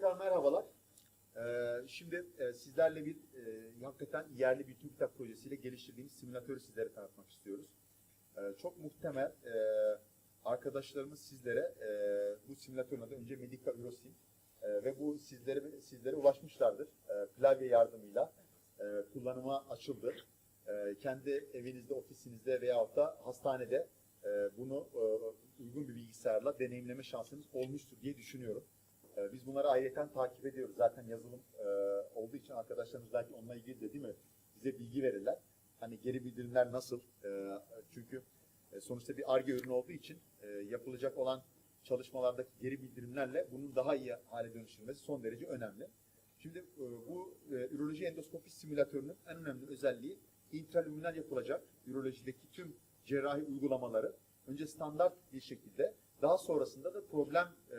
tekrar merhabalar. Ee, şimdi e, sizlerle bir e, hakikaten yerli bir TÜBİTAK projesiyle geliştirdiğimiz simülatörü sizlere tanıtmak istiyoruz. Ee, çok muhtemel e, arkadaşlarımız sizlere e, bu simülatörün adı önce Medica Eurosim e, ve bu sizlere sizlere ulaşmışlardır. E, klavye yardımıyla e, kullanıma açıldı. E, kendi evinizde, ofisinizde veyahut da hastanede e, bunu e, uygun bir bilgisayarla deneyimleme şansınız olmuştur diye düşünüyorum. Ee, Biz bunları ayrıca takip ediyoruz. Zaten yazılım e, olduğu için arkadaşlarımız belki onunla ilgili de değil mi? Bize bilgi verirler. Hani geri bildirimler nasıl? E, çünkü e, sonuçta bir ARGE ürünü olduğu için e, yapılacak olan çalışmalardaki geri bildirimlerle bunun daha iyi hale dönüştürülmesi son derece önemli. Şimdi bu e, üroloji endoskopi simülatörünün en önemli özelliği intralüminal yapılacak ürolojideki tüm cerrahi uygulamaları önce standart bir şekilde daha sonrasında da problem e,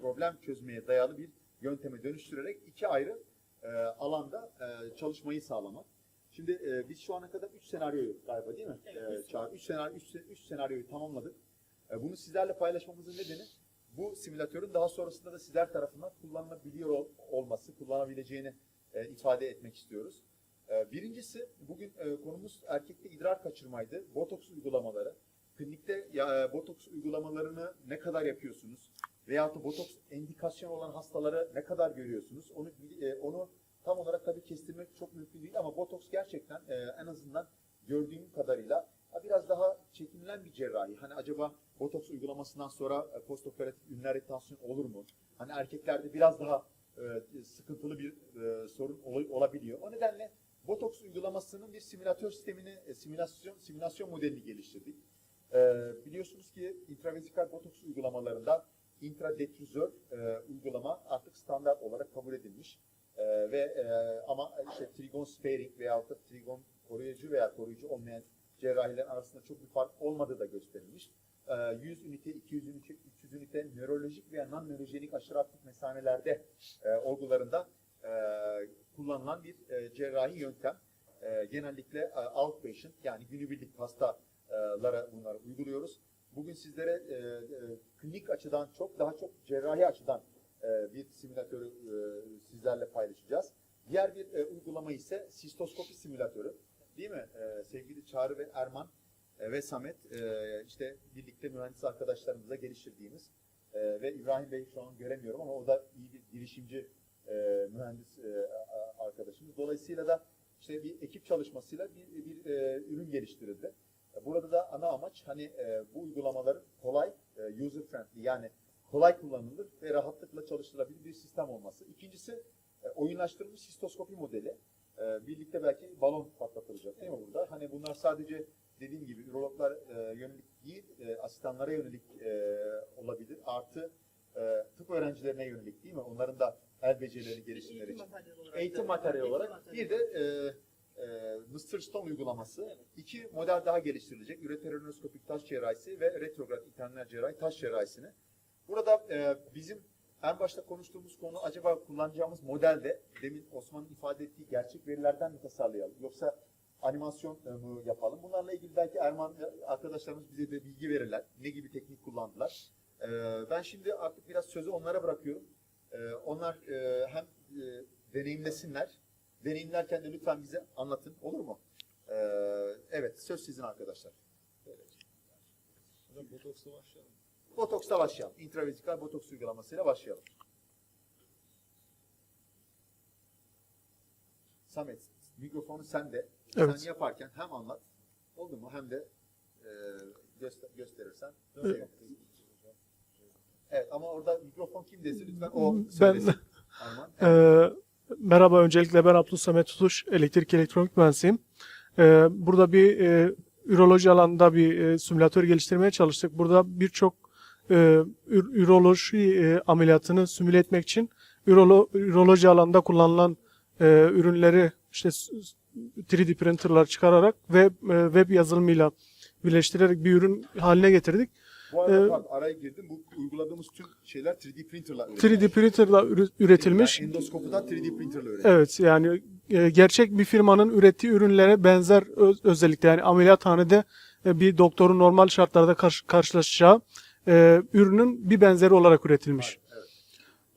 problem çözmeye dayalı bir yönteme dönüştürerek iki ayrı e, alanda e, çalışmayı sağlamak. Şimdi e, biz şu ana kadar üç senaryoyu galiba değil mi? Evet, E? Üç, senaryo, üç, üç senaryoyu tamamladık. E, bunu sizlerle paylaşmamızın nedeni bu simülatörün daha sonrasında da sizler tarafından kullanılabiliyor ol- olması, kullanabileceğini e, ifade etmek istiyoruz. E, birincisi bugün e, konumuz erkekte idrar kaçırmaydı. Botoks uygulamaları. Klinikte ya, e, botoks uygulamalarını ne kadar yapıyorsunuz? Veyahut da botoks endikasyon olan hastaları ne kadar görüyorsunuz? Onu e, onu tam olarak tabii kestirmek çok mümkün değil ama botoks gerçekten e, en azından gördüğüm kadarıyla biraz daha çekinilen bir cerrahi. Hani acaba botoks uygulamasından sonra e, postoperatif ünler retansiyon olur mu? Hani erkeklerde biraz daha e, sıkıntılı bir e, sorun ol- olabiliyor. O nedenle botoks uygulamasının bir simülatör sistemini, e, simülasyon simülasyon modelini geliştirdik. Ee, biliyorsunuz ki intravezikal botoks uygulamalarında intradetrizör e, uygulama artık standart olarak kabul edilmiş. E, ve e, ama işte trigon sparing veyahut da trigon koruyucu veya koruyucu olmayan cerrahilerin arasında çok bir fark olmadığı da gösterilmiş. E, 100 ünite, 200 ünite, 300 ünite nörolojik veya non-nörojenik aşırı aktif mesanelerde e, olgularında e, kullanılan bir e, cerrahi yöntem. E, genellikle e, outpatient yani günübirlik hastalara bunları uyguluyoruz. Bugün sizlere e, e, klinik açıdan çok daha çok cerrahi açıdan e, bir simülatörü e, sizlerle paylaşacağız. Diğer bir e, uygulama ise sistoskopi simülatörü. Değil mi? E, sevgili Çağrı ve Erman e, ve Samet e, işte birlikte mühendis arkadaşlarımızla geliştirdiğimiz e, ve İbrahim Bey şu an göremiyorum ama o da iyi bir girişimci e, mühendis e, arkadaşımız. Dolayısıyla da işte bir ekip çalışmasıyla bir, bir e, ürün geliştirildi. E, Burada da ana amaç hani e, bu uygulamaların kolay, e, user friendly yani kolay kullanılır ve rahatlıkla çalıştırılabilir bir sistem olması. İkincisi e, oyunlaştırılmış sistoskopi modeli. E, birlikte belki balon patlatılacak değil mi burada? Hani bunlar sadece dediğim gibi ürologlar e, yönelik değil, e, asistanlara yönelik e, olabilir. Artı e, tıp öğrencilerine yönelik değil mi? Onların da el becerileri geliştirmeleri Eğitim için materyali olarak. eğitim materyali eğitim olarak bir de e, e, Mr. Stone uygulaması. iki model daha geliştirilecek. Üreterinoskopik taş cerrahisi ve retrograd internal cerrahi taş cerrahisini. Burada e, bizim en başta konuştuğumuz konu acaba kullanacağımız modelde demin Osman'ın ifade ettiği gerçek verilerden mi tasarlayalım yoksa animasyon e, mu yapalım? Bunlarla ilgili belki Erman e, arkadaşlarımız bize de bilgi verirler. Ne gibi teknik kullandılar? E, ben şimdi artık biraz sözü onlara bırakıyorum. E, onlar e, hem e, deneyimlesinler. Deneyimlerken de lütfen bize anlatın. Olur mu? E, evet, söz sizin arkadaşlar. Hocam botoksla başlayalım. Botoks'ta başlayalım. Intravezikal botoks uygulamasıyla başlayalım. Samet, mikrofonu sende. Evet. Sen yaparken hem anlat, oldu mu? Hem de e, göster- gösterirsen. Evet. Evet ama orada mikrofon kimdeyse lütfen o Ben söylesin. Arman. Evet. e, merhaba öncelikle ben Abdül Samet Tutuş, elektrik elektronik mühendisiyim. E, burada bir e, üroloji alanında bir e, simülatör geliştirmeye çalıştık. Burada birçok e, ür- üroloji e, ameliyatını simüle etmek için ürolo, üroloji alanında kullanılan e, ürünleri işte s- s- 3D printerlar çıkararak ve e, web yazılımıyla birleştirerek bir ürün haline getirdik. Bu arada e, bak araya girdim. Bu uyguladığımız tüm şeyler 3D printerla 3D printerla üretilmiş. Yani endoskopu da 3D printerla üretilmiş. Evet yani e, gerçek bir firmanın ürettiği ürünlere benzer öz- özellikle yani ameliyathanede e, bir doktorun normal şartlarda karşı- karşılaşacağı e, ürünün bir benzeri olarak üretilmiş.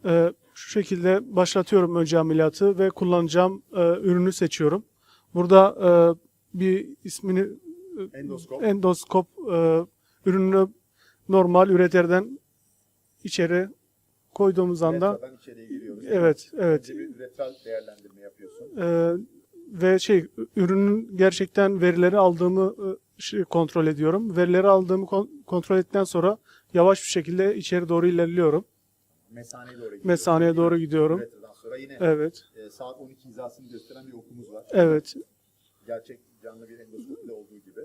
Evet. E, Şu şekilde başlatıyorum önce ameliyatı ve kullanacağım e, ürünü seçiyorum. Burada e, bir ismini Endoskop. endoskop e, ürününü normal üreterden içeri koyduğumuz anda Retradan içeriye giriyoruz. evet evet Önce bir retral değerlendirme yapıyorsun. e, ve şey ürünün gerçekten verileri aldığımı e, şey, kontrol ediyorum. Verileri aldığımı kon- kontrol ettikten sonra yavaş bir şekilde içeri doğru ilerliyorum. Mesaneye doğru gidiyoruz. Mesaneye doğru gidiyorum. Sonra yine Evet. e, saat 12 hizasını gösteren bir okumuz var. Evet. Gerçek canlı bir endoskopide olduğu gibi.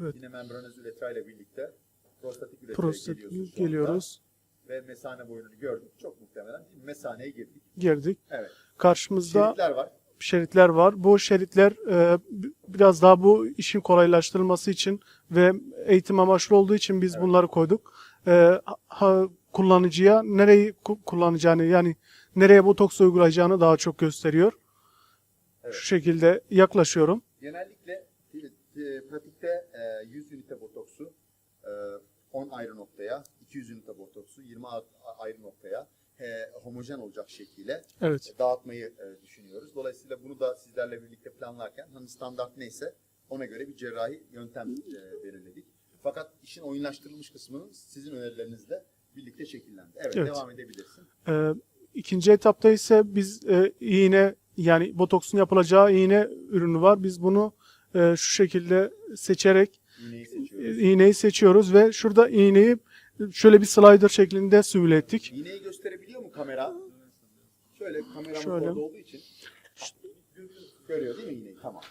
Evet. Yine membranöz üretra ile birlikte prostatik üretraya Prostat geliyorsun şu anda. geliyoruz. Ve mesane boyunu gördük. Çok muhtemelen mesaneye girdik. Girdik. Evet. Karşımızda Şeritler var. şeritler var. Bu şeritler e, biraz daha bu işin kolaylaştırılması için ve eğitim amaçlı olduğu için biz Evet. bunları koyduk. E, ha- kullanıcıya nereyi ku- kullanacağını yani nereye botoks uygulayacağını daha çok gösteriyor. Evet. Şu şekilde yaklaşıyorum. Genellikle e, pratikte e, 100 ünite botoksu e, 10 ayrı noktaya, 200 ünite botoksu 20 a- ayrı noktaya e, homojen olacak şekilde Evet. dağıtmayı e, düşünüyoruz. Dolayısıyla bunu da sizlerle birlikte planlarken hani standart neyse ona göre bir cerrahi yöntem e, belirledik. Fakat işin oyunlaştırılmış kısmının sizin önerilerinizle birlikte şekillendi. Evet, Evet. devam edebilirsin. E, ikinci etapta ise biz e, iğne yani botoksun yapılacağı iğne ürünü var. Biz bunu e, şu şekilde seçerek İğneyi seçiyoruz. iğneyi seçiyoruz ve şurada iğneyi şöyle bir slider şeklinde simüle ettik. İğneyi gösterebiliyor mu kamera? Şöyle kameramız Şöyle. orada olduğu için görüyor değil mi iğneyi? Tamam.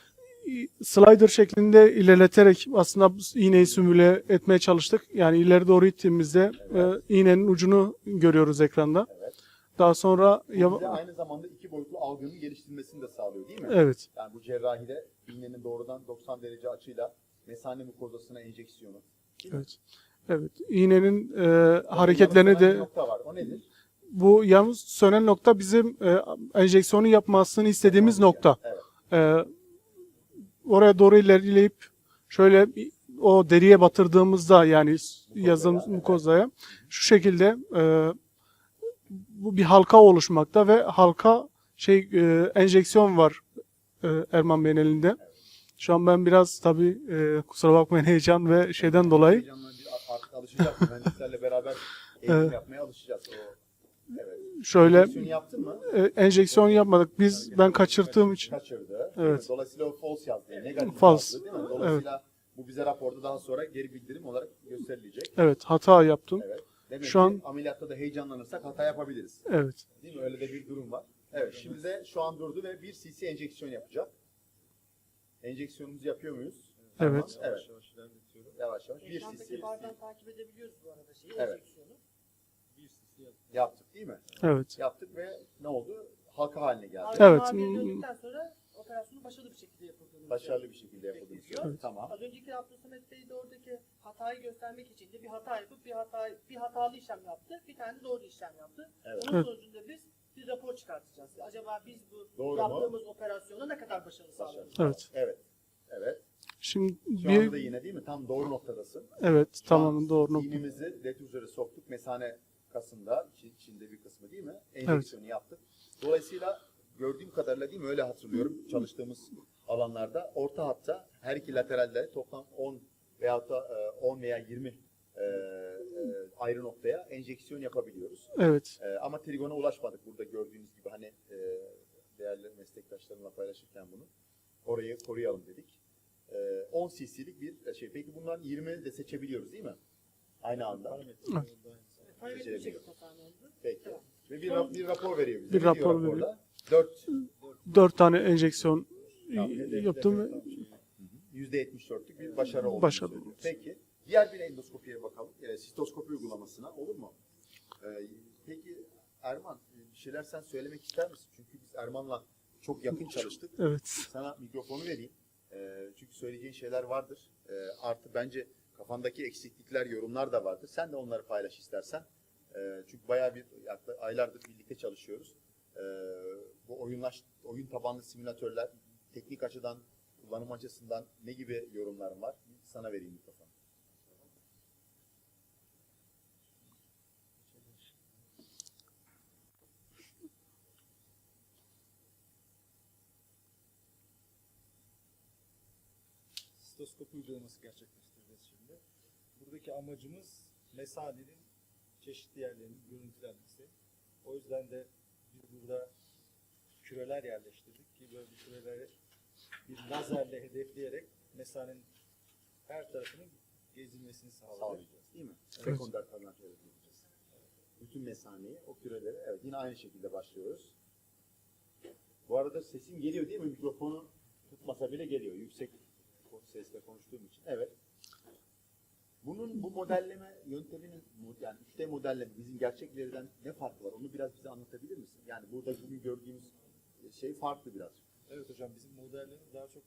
Slider şeklinde ilerleterek aslında iğneyi simüle etmeye çalıştık. Yani ileri doğru ittiğimizde Evet. e, iğnenin ucunu görüyoruz ekranda. Evet. Daha sonra yava- aynı zamanda iki boyutlu algının geliştirilmesini de sağlıyor değil mi? evet Yani bu cerrahide iğnenin doğrudan 90 derece açıyla mesane mukozasına enjeksiyonu. evet evet iğnenin e, hareketlerini de nokta var. O nedir? bu yalnız sönen nokta bizim e, enjeksiyonu yapmasını istediğimiz nokta. Evet. Ee, oraya doğru ilerleyip şöyle o deriye batırdığımızda yani evet. mukozaya şu şekilde e, bu bir halka oluşmakta ve halka şey e, enjeksiyon var e, Erman Bey'in elinde. Şu an ben biraz tabii e, kusura bakmayın heyecan ve şeyden dolayı Heyecanla bir artık alışacağız. Mühendislerle beraber eğitim Evet. yapmaya alışacağız. O, evet. şöyle Enjeksiyonu yaptın mı? e, enjeksiyon yapmadık. Biz ben kaçırttığım için Kaçırdı. Evet. Dolayısıyla o false yazdı. Negatif False. yazdı değil mi? Dolayısıyla bu bize raporda daha sonra geri bildirim olarak gösterilecek. evet hata yaptım. Evet. Demek Şu an- ameliyatta da heyecanlanırsak hata yapabiliriz. Evet. Değil mi? Öyle de bir durum var. Evet. Şimdi de şu an durdu ve 1 cc enjeksiyon yapacak. Enjeksiyonumuzu yapıyor muyuz? Evet. Tamam. Evet. Yavaş yavaş. 1 cc Ekrandaki bardan takip edebiliyoruz bu arada şeyi, Evet. enjeksiyonu. yaptık değil mi? Evet. Yaptık ve ne oldu? Halka haline geldi. Abi, Evet. Hmm. döndükten sonra operasyonun başarılı bir şekilde yapıldığını Başarılı bir şekilde yapıldı. Evet. Tamam. Az önceki Abdülsamet Bey de oradaki hatayı göstermek için de bir hata yapıp bir hata bir hatalı işlem yaptı. Bir tane de doğru işlem yaptı. Evet. Onun Evet. sonucunda biz bir rapor çıkartacağız. Acaba biz bu Doğru mu? yaptığımız operasyona ne kadar başarı sağladık? Evet. Evet. Evet. Şimdi Şu anda da bir yine değil mi? Tam doğru noktadasın. evet Şu tamam an doğru nokta. İğnemizi detüzöre soktuk. Mesane kasında, içi- içinde bir kısmı değil mi? Enjeksiyonu yaptık. Dolayısıyla gördüğüm kadarıyla değil mi? Öyle hatırlıyorum çalıştığımız alanlarda. Orta hatta her iki lateralde toplam 10 veyahut da e, 10 veya 20 e, e, ayrı noktaya enjeksiyon yapabiliyoruz. Evet. E, ama trigona ulaşmadık burada gördüğünüz gibi hani e, değerli meslektaşlarımla paylaşırken bunu. Orayı koruyalım dedik. E, 10 cc'lik bir şey. Peki bundan 20 de seçebiliyoruz değil mi? Aynı anda. Şekilde tasarlandı. Peki. Ve bir, rap- bir rapor veriyor bize. Bir rapor raporda? 4 Dört tane enjeksiyon Tamam, yaptım ve %74'lük bir başarı olduğunu Başarı oldu. Peki. Diğer bir endoskopiye bakalım. E, sistoskopi uygulamasına olur mu? E, peki Erman e, bir şeyler sen söylemek ister misin? Çünkü biz Erman'la çok yakın çalıştık. evet. Sana mikrofonu vereyim. E, çünkü söyleyeceğin şeyler vardır. E, artı bence kafandaki eksiklikler, yorumlar da vardır. Sen de onları paylaş istersen. E, çünkü bayağı bir aylardır birlikte çalışıyoruz. E, bu oyunlaş, oyun tabanlı simülatörler teknik açıdan, kullanım açısından ne gibi yorumların var? Sana vereyim mikrofonu. Sitoskop uygulaması gerçekleştireceğiz şimdi. Buradaki amacımız mesanenin çeşitli yerlerinin görüntülenmesi. O yüzden de biz burada küreler yerleştirdik ki böyle küreleri bir lazerle hedefleyerek mesanenin her tarafının gezilmesini sağlayacağız değil mi? Evet. Rekonderlerden yapacağız. Bütün mesaneyi, o küreleri evet yine aynı şekilde başlıyoruz. Bu arada sesim geliyor değil mi? Mikrofonu tutmasa bile geliyor. Yüksek sesle konuştuğum için. Evet. Bunun bu modelleme yönteminin yani 3D modelleme bizim gerçeklerden ne farkı var? Onu biraz bize anlatabilir misin? Yani burada bugün gördüğümüz şey farklı biraz. Evet hocam bizim modellerimiz daha çok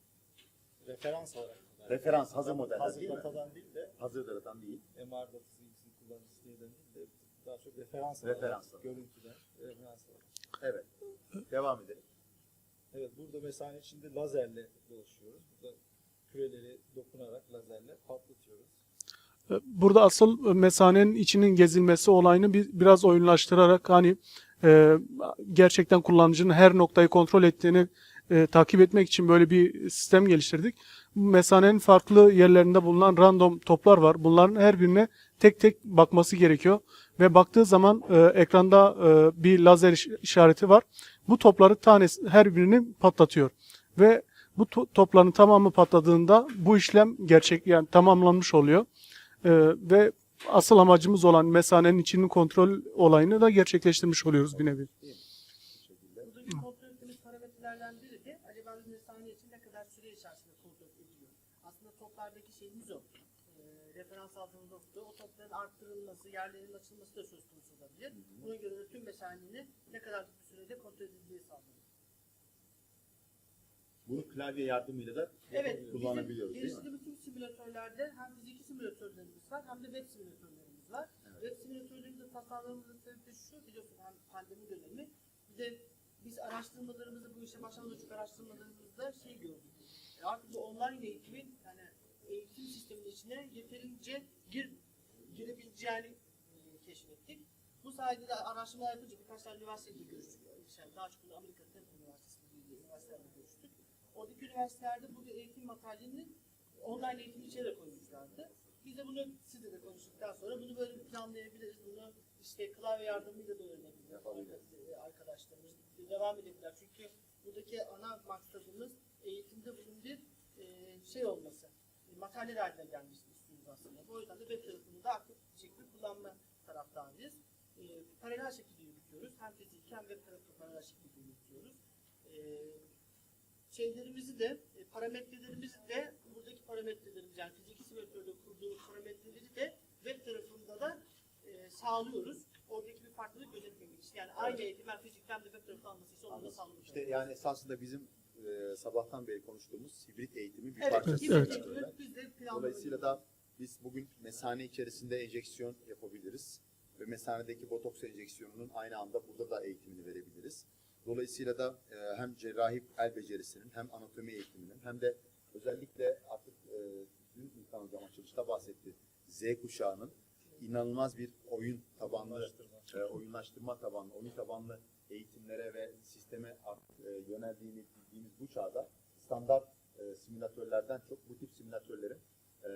referans olarak. Referans, hazır modeller Hazır değil mi? datadan değil de Hazır datadan değil. MR datası ilgisini kullanıcı siteden değil de daha çok referans olarak, Referans olarak. görüntüden referans olarak. Evet. Devam edelim. Evet burada mesane içinde lazerle dolaşıyoruz. Burada küreleri dokunarak lazerle patlatıyoruz. Burada asıl mesanenin içinin gezilmesi olayını bir, biraz oyunlaştırarak hani e, gerçekten kullanıcının her noktayı kontrol ettiğini e, takip etmek için böyle bir sistem geliştirdik. Mesanenin farklı yerlerinde bulunan random toplar var. Bunların her birine tek tek bakması gerekiyor ve baktığı zaman e, ekranda e, bir lazer iş- işareti var. Bu topları tanesi her birini patlatıyor ve bu to- topların tamamı patladığında bu işlem gerçek yani tamamlanmış oluyor. Ee, ve asıl amacımız olan mesanenin içinin kontrol olayını da gerçekleştirmiş oluyoruz bir nevi. Buradaki kontrol ettiğimiz parametrelerden biri de acaba bir mesane için ne kadar süre içerisinde kontrol ediliyor. Aslında toplardaki şeyimiz o. E, referans aldığımız nokta o topların arttırılması, yerlerin açılması da söz konusu olabilir. Buna göre de tüm mesanenin ne kadar bir sürede kontrol edildiği sağlanıyor. Bunu klavye yardımıyla da Evet, kullanabiliyoruz bizim değil mi? Simülatörlerde hem fiziki simülatörlerimiz var hem de web simülatörlerimiz var. Evet. Web simülatörlerimizde tasarlamamızın sebebi şu, biliyorsun hem pandemi dönemi, bir de biz araştırmalarımızı, bu işe başlamadan çok araştırmalarımızda şey gördük. E artık bu online eğitimin, yani eğitim sisteminin içine yeterince gir, girebileceğini e, keşfettik. Bu sayede de araştırmalar yapınca birkaç tane üniversiteyle görüştük. İşte daha çok da Amerika Tıp Üniversitesi gibi üniversitelerle görüştük. Oradaki üniversitelerde bu eğitim materyalini online eğitim içine de koymuşlardı. Biz de bunu sizle de konuştuktan sonra bunu böyle planlayabiliriz. Bunu işte klavye yardımıyla da öğrenebiliriz. Arkadaşlarımız devam edebilirler. Çünkü buradaki ana maksadımız eğitimde bunun bir e, şey olması. e, Materyal haline gelmesini istiyoruz aslında. O yüzden de web tarafını da aktif bir şekilde kullanma taraftarıyız. E, paralel şekilde yürütüyoruz. Hem fiziki hem web tarafını paralel şekilde yürütüyoruz. E, şeylerimizi de, e, parametrelerimizi de, buradaki parametrelerimiz yani fiziki simülatörde kurduğumuz parametreleri de web tarafında da e, sağlıyoruz. Oradaki bir farklılık gözetmemek için. Yani aynı eğitim hem fizikten de web tarafında alması için onu da sağlamış İşte yani esasında bizim e, sabahtan beri konuştuğumuz hibrit eğitimin bir Evet, parçası. hibrit Evet. biz de. Dolayısıyla da biz bugün mesane içerisinde enjeksiyon yapabiliriz. Ve mesanedeki botoks enjeksiyonunun aynı anda burada da eğitimini verebiliriz. Dolayısıyla da e, hem cerrahi el becerisinin hem anatomi eğitiminin hem de özellikle artık e, dün İlkan Hocam açılışta bahsetti. Z kuşağının inanılmaz bir oyun tabanlı, e, oyunlaştırma tabanlı, oyun tabanlı eğitimlere ve sisteme artık e, yöneldiğini bildiğimiz bu çağda standart e, simülatörlerden çok bu tip simülatörlerin e,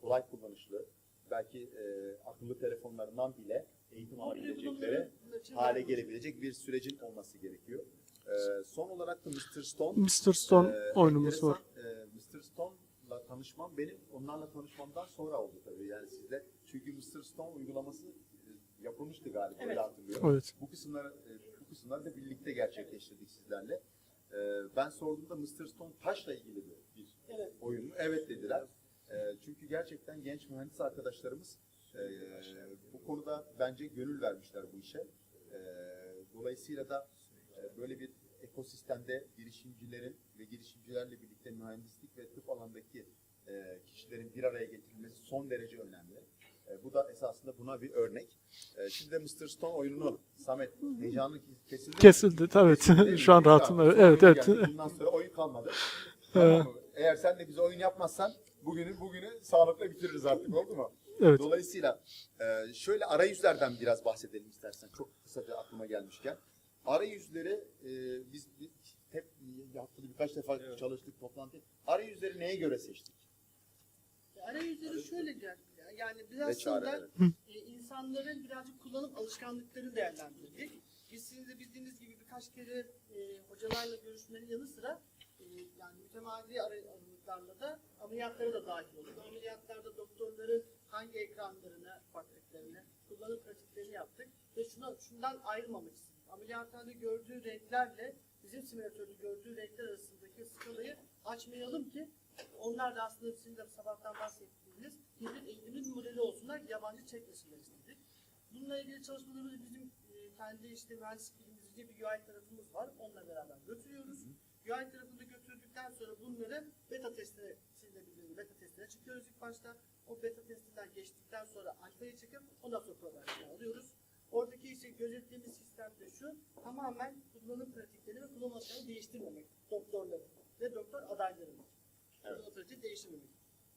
kolay kullanışlı, belki e, akıllı telefonlarından bile eğitim alabilecekleri hale gelebilecek bir sürecin olması gerekiyor. E, son olarak da Mr. Stone. Mr. Stone e, oyunumuz var. E, Mr. Stone'la tanışmam benim onlarla tanışmamdan sonra oldu tabii yani sizle. Çünkü Mr. Stone uygulaması e, yapılmıştı galiba Evet. öyle hatırlıyorum. Evet. Bu kısımları e, bu kısımları da birlikte gerçekleştirdik sizlerle. E, ben sorduğumda Mr. Stone taşla ilgili bir, bir Evet. oyun mu? Evet dediler. E, çünkü gerçekten genç mühendis arkadaşlarımız e, konuda bence gönül vermişler bu işe. E, dolayısıyla da e, böyle bir ekosistemde girişimcilerin ve girişimcilerle birlikte mühendislik ve tıp alandaki e, kişilerin bir araya getirilmesi son derece önemli. E, bu da esasında buna bir örnek. E, şimdi de Mr. Stone oyununu Samet heyecanlı kesildi. Kesildi. Evet. Mi? Şu an rahatım. Evet, evet. geldi. Bundan sonra oyun kalmadı. Tamam mı? Eğer sen de bize oyun yapmazsan bugünü bugünü sağlıkla bitiririz artık oldu mu? Evet. Dolayısıyla e, şöyle arayüzlerden biraz bahsedelim istersen. Çok kısaca aklıma gelmişken. Arayüzleri e, biz, hep haftada birkaç defa Evet. çalıştık toplantı. Arayüzleri neye göre seçtik? Arayüzleri şöyle gel. Yani biz aslında e, insanların birazcık kullanım alışkanlıklarını değerlendirdik. Biz sizin de bildiğiniz gibi birkaç kere e, hocalarla görüşmenin yanı sıra e, yani mütemadi ara- aralıklarla da ameliyatlara da dahil olduk. Ameliyatlarda doktorların hangi ekranlarına baktıklarını, kullanım pratiklerini yaptık ve şuna, şundan ayrılmamak istedik. Ameliyathanede gördüğü renklerle bizim simülatörde gördüğü renkler arasındaki skalayı açmayalım ki onlar da aslında sizin de sabahtan bahsettiğiniz hibrit eğitimli bir modeli olsunlar, yabancı çekmesinler istedik. Bununla ilgili çalışmalarımız bizim e, kendi işte mühendislik bilimimizde bir UI tarafımız var. Onunla beraber götürüyoruz. UI tarafında götürdükten sonra bunları beta testine, bildiğiniz beta testine çıkıyoruz ilk başta. O beta testinden geçtikten sonra alfaya çıkıp ondan sonra production'a alıyoruz. Oradaki işte gözettiğimiz sistem de şu, tamamen kullanım pratikleri ve kullanım alışkanlığı değiştirmemek doktorların ve doktor adaylarının. Kullanım pratiği değiştirmemek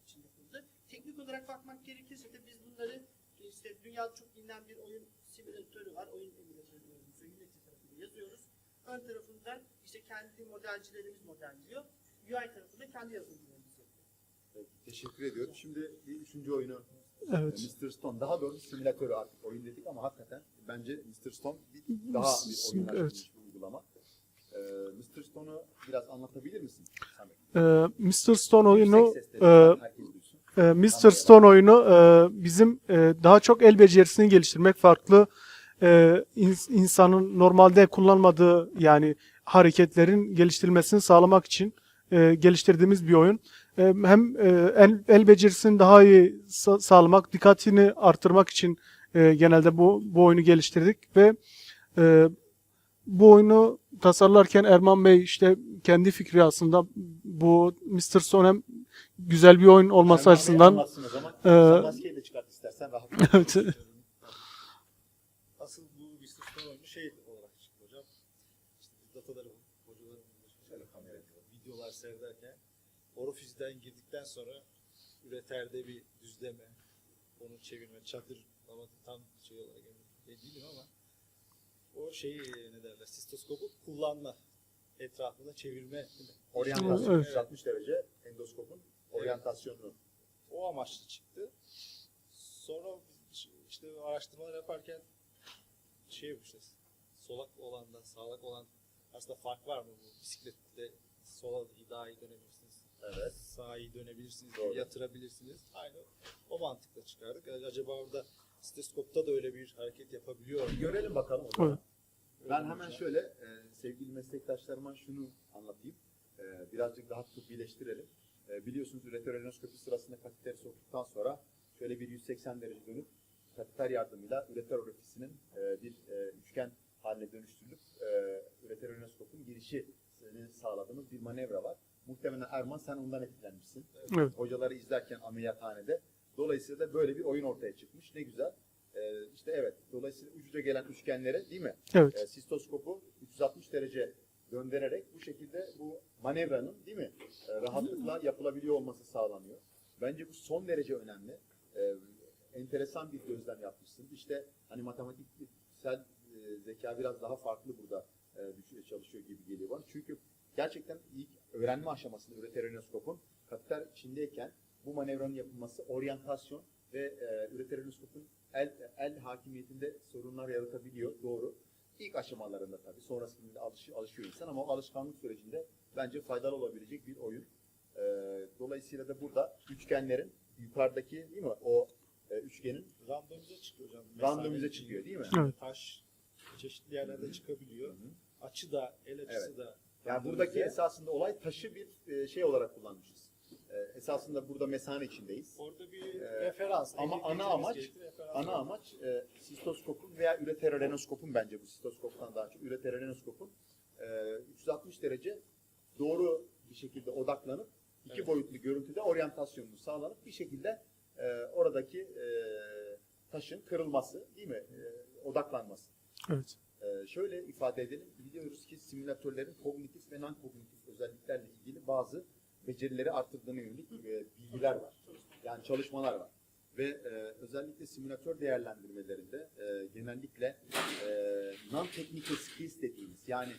için yapıldı. Teknik olarak bakmak gerekirse de biz bunları işte dünyada çok bilinen bir oyun simülatörü var. Oyun emülatörü diyoruz. Unity tarafında yazıyoruz. Ön tarafında işte kendi modelcilerimiz modelliyor. UI tarafında kendi yazılımlarımız yapıyor. Peki, teşekkür ediyorum. Şimdi bir üçüncü oyunu Evet. Mr. Stone. Daha doğrusu simülatörü artık oyun dedik ama hakikaten bence Mr. Stone bir, daha bir Sim- oyunlaştırılmış bir uygulama. Ee, Mr. Stone'u biraz anlatabilir misin? Ee, Mr. Stone oyunu e, e, Mr. Stone oyunu e, bizim e, daha çok el becerisini geliştirmek farklı e, ins- insanın normalde kullanmadığı yani hareketlerin geliştirilmesini sağlamak için e, geliştirdiğimiz bir oyun. E, hem e, el, el becerisini daha iyi sa- sağlamak, dikkatini artırmak için e, genelde bu bu oyunu geliştirdik ve e, bu oyunu tasarlarken Erman Bey işte kendi fikri aslında bu Mr. Stone hem güzel bir oyun olması Erman Bey açısından zaman. e, maskeyi de çıkart istersen rahat. evet. Asıl bu bir sıçma oyunu şey olarak çıktı hocam. İşte biz dataları hocaların şöyle kamera videolar seyrederken orofizden girdikten sonra üreterde bir düzleme, onu çevirme, çadır ama tam şey olarak emin değilim ama o şeyi ne derler, sistoskopu kullanma etrafında çevirme Oryantasyon Evet. 360 derece endoskopun oryantasyonunu. o amaçlı çıktı. Sonra işte araştırmalar yaparken şey yapmışız. Solak olanla sağlak olan aslında fark var mı bu bisiklette sola daha iyi dönebilirsiniz. Evet. Sağa iyi dönebilirsiniz, Doğru. yatırabilirsiniz. Aynı o mantıkla çıkardık. Acaba orada stetoskopta da öyle bir hareket yapabiliyor mu? Görelim bakalım o zaman. Ben hemen şöyle e, sevgili meslektaşlarıma şunu anlatayım. E, birazcık daha tıbbileştirelim. E, biliyorsunuz üreterolonoskopi sırasında kateteri soktuktan sonra şöyle bir 180 derece dönüp kateter yardımıyla üreter orifisinin e, bir e, üçgen haline dönüştürülüp e, üreterolonoskopun girişini sağladığımız bir manevra var. Muhtemelen Erman sen ondan etkilenmişsin. Evet. Hocaları izlerken ameliyathanede. Dolayısıyla da böyle bir oyun ortaya çıkmış. Ne güzel. E, işte evet. Dolayısıyla ucuca gelen üçgenlere değil mi? Evet. e, sistoskopu 360 derece döndürerek bu şekilde bu manevranın değil mi e, rahatlıkla yapılabiliyor olması sağlanıyor. Bence bu son derece önemli. E, enteresan bir gözlem yapmışsın. İşte hani matematiksel e, zeka biraz daha farklı burada e, çalışıyor gibi geliyor bana. Çünkü gerçekten ilk öğrenme aşamasında üreterinoskopun kateter içindeyken bu manevranın yapılması oryantasyon ve e, üreterinoskopun el, el hakimiyetinde sorunlar yaratabiliyor. Doğru. İlk aşamalarında tabii. Sonrasında alış, alışıyor insan ama o alışkanlık sürecinde bence faydalı olabilecek bir oyun. E, dolayısıyla da burada üçgenlerin yukarıdaki değil mi? O e, üçgenin Randomize çıkıyor hocam. Randomize çıkıyor, değil mi? Evet. Taş çeşitli yerlerde çıkabiliyor. Hı hı. Açı da, el açısı da. Yani buradaki esasında olay taşı bir e, şey olarak kullanmışız. E, esasında burada mesane içindeyiz. Orada bir Ee, referans. ama elde ana amaç- referans Ana var. amaç e, sistoskopun veya üreterorenoskopun bence bu sistoskoptan daha çok üreterorenoskopun e, 360 derece doğru bir şekilde odaklanıp iki Evet. boyutlu görüntüde oryantasyonunu sağlanıp bir şekilde e, oradaki e, taşın kırılması değil mi? E, odaklanması. Evet. Ee, şöyle ifade edelim. Biliyoruz ki simülatörlerin kognitif ve non-kognitif özelliklerle ilgili bazı becerileri arttırdığına yönelik e, bilgiler var. Yani çalışmalar var. Ve e, özellikle simülatör değerlendirmelerinde e, genellikle e, non-technical skills dediğimiz yani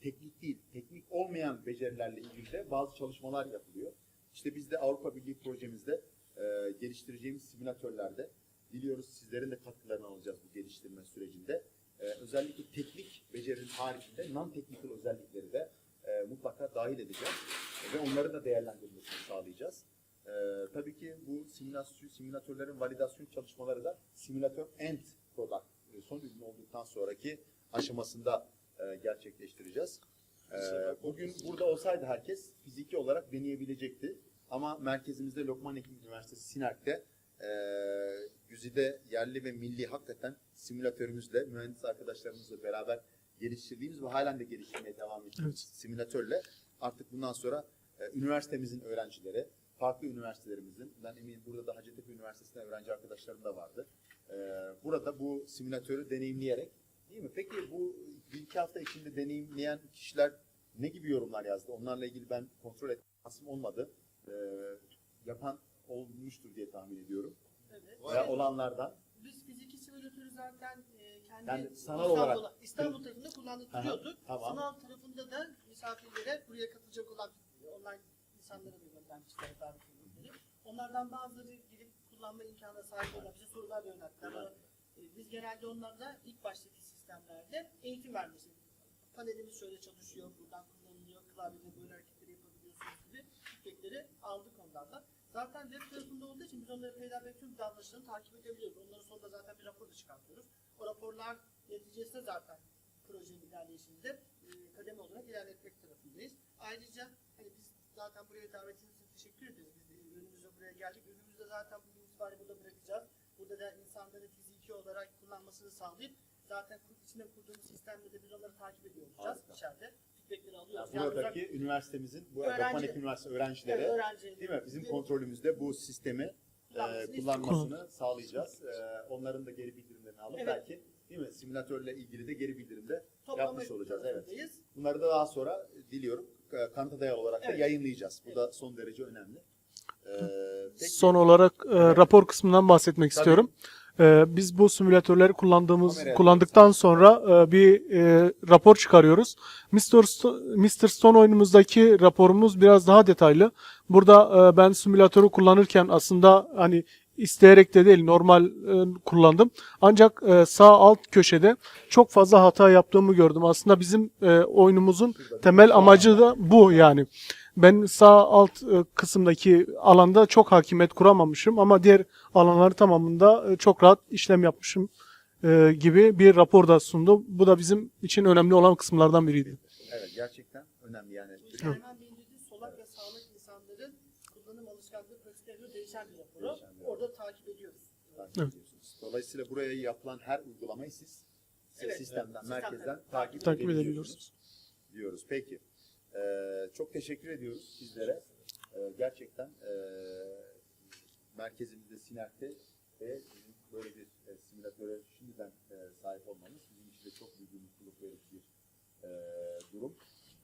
teknik değil, teknik olmayan becerilerle ilgili de bazı çalışmalar yapılıyor. İşte biz de Avrupa Birliği projemizde e, geliştireceğimiz simülatörlerde diliyoruz sizlerin de katkılarını alacağız bu geliştirme sürecinde. E, özellikle teknik becerinin haricinde non-technical özellikleri de e, mutlaka dahil edeceğiz ve onları da değerlendirmesini sağlayacağız. E, tabii ki bu simülasyon, simülatörlerin validasyon çalışmaları da simülatör end product e, son ürün olduktan sonraki aşamasında e, gerçekleştireceğiz. E, bugün burada olsaydı herkes fiziki olarak deneyebilecekti. Ama merkezimizde Lokman Hekim Üniversitesi Sinerk'te e, Güzide yerli ve milli hakikaten simülatörümüzle, mühendis arkadaşlarımızla beraber geliştirdiğimiz ve halen de geliştirmeye devam ettiğimiz Evet. simülatörle artık bundan sonra e, üniversitemizin öğrencileri, farklı üniversitelerimizin, ben eminim burada da Hacettepe Üniversitesi'nde öğrenci arkadaşlarım da vardı. E, burada bu simülatörü deneyimleyerek, değil mi? Peki bu bir iki hafta içinde deneyimleyen kişiler ne gibi yorumlar yazdı? Onlarla ilgili ben kontrol etme şansım olmadı. E, yapan olmuştur diye tahmin ediyorum. Evet. Veya olanlardan. Biz fiziki simülatörü zaten e, kendi Yani sanal İstanbul, olarak- İstanbul tarafında kullandırıyorduk. Aha, tamam. Sanal tarafında da misafirlere buraya katılacak olan online insanlara da göndermişler davet ürünleri. Onlardan bazıları girip kullanma imkanına sahip olan bize sorular yönelttiler. Ama, e, Biz genelde onlarla ilk baştaki sistemlerde eğitim vermesi. Panelimiz şöyle çalışıyor, buradan kullanılıyor, klavyede böyle hareketleri yapabiliyorsunuz gibi feedbackleri aldık onlardan. Zaten web tarafında olduğu için biz onları peyderpey tüm davranışlarını takip edebiliyoruz. Onların sonunda zaten bir rapor da çıkartıyoruz. O raporlar neticesinde zaten projenin ilerleyişinde e, kademe olarak ilerletmek tarafındayız. Ayrıca hani biz zaten buraya davetiniz için teşekkür ederiz. Biz de önümüzde buraya geldik. Önümüzde zaten bugün itibariyle burada bırakacağız. Burada da insanların fiziki olarak kullanmasını sağlayıp zaten içinde kurduğumuz sistemde de biz onları takip ediyor olacağız Harika. içeride. Feedbackleri Yani alıyoruz. Yani buradaki üniversitemizin, bu Öğrenci- Üniversitesi öğrencileri, değil mi? Bizim kontrolümüzde bu sistemi e, Kullanmasını kullanmasını sağlayacağız. E, onların da geri bildirimlerini alıp Evet. belki değil mi? Simülatörle ilgili de geri bildirimde toplama yapmış olacağız, evet. bunları da daha sonra diliyorum kanıta dayalı olarak da Evet. yayınlayacağız. Bu da son derece önemli. E, peki, Son olarak e, rapor kısmından bahsetmek Tabii. istiyorum. E, biz bu simülatörleri kullandığımız Kameraya kullandıktan sonra e, bir e, rapor çıkarıyoruz. Mr. Sto- Mr. Stone oyunumuzdaki raporumuz biraz daha detaylı. Burada e, ben simülatörü kullanırken aslında hani isteyerek de değil normal e, kullandım. Ancak e, sağ alt köşede çok fazla hata yaptığımı gördüm. Aslında bizim e, oyunumuzun temel bir- amacı da bu yani. Ben sağ alt e, kısımdaki alanda çok hakimiyet kuramamışım ama diğer alanları tamamında e, çok rahat işlem yapmışım e, gibi bir rapor da sundu. Bu da bizim için önemli olan kısımlardan biriydi. Evet gerçekten önemli yani. Ermen Bey'in solak ve sağlık insanların kullanım alışkanlığı pratiklerine göre değişen bir raporu. Değişen bir rapor. Orada takip ediyoruz. takip Evet. ediyorsunuz. Dolayısıyla buraya yapılan her uygulamayı siz Evet, sistemden, evet. merkezden Sistemden takip, Takip edebiliyorsunuz diyoruz. Peki. Ee, çok teşekkür ediyoruz sizlere. Ee, gerçekten ee, merkezimizde Sinerk'te ve bizim böyle bir e, simülatöre şimdiden e, sahip olmamız bizim için de çok büyük bir mutluluk verici bir e, durum.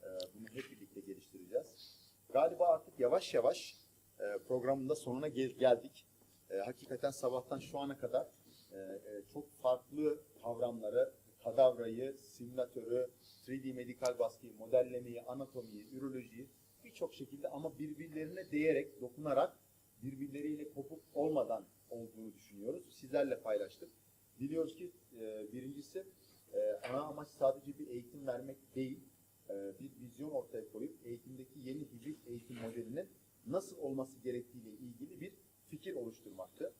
E, bunu hep birlikte geliştireceğiz. Galiba artık yavaş yavaş e, programın da sonuna gel- geldik. E, hakikaten sabahtan şu ana kadar e, e, çok farklı kadavrayı, simülatörü, 3D medikal baskıyı, modellemeyi, anatomiyi, ürolojiyi birçok şekilde ama birbirlerine değerek, dokunarak birbirleriyle kopuk olmadan olduğunu düşünüyoruz. Sizlerle paylaştık. Diliyoruz ki e, birincisi e, ana amaç sadece bir eğitim vermek değil, e, bir vizyon ortaya koyup eğitimdeki yeni hibrit eğitim modelinin nasıl olması gerektiğiyle ilgili bir fikir oluşturmaktı.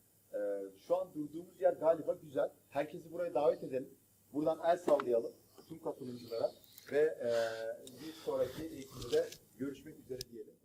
Şu an durduğumuz yer galiba güzel. Herkesi buraya davet edelim. Buradan el sallayalım tüm katılımcılara ve e, bir sonraki eğitimde görüşmek üzere diyelim.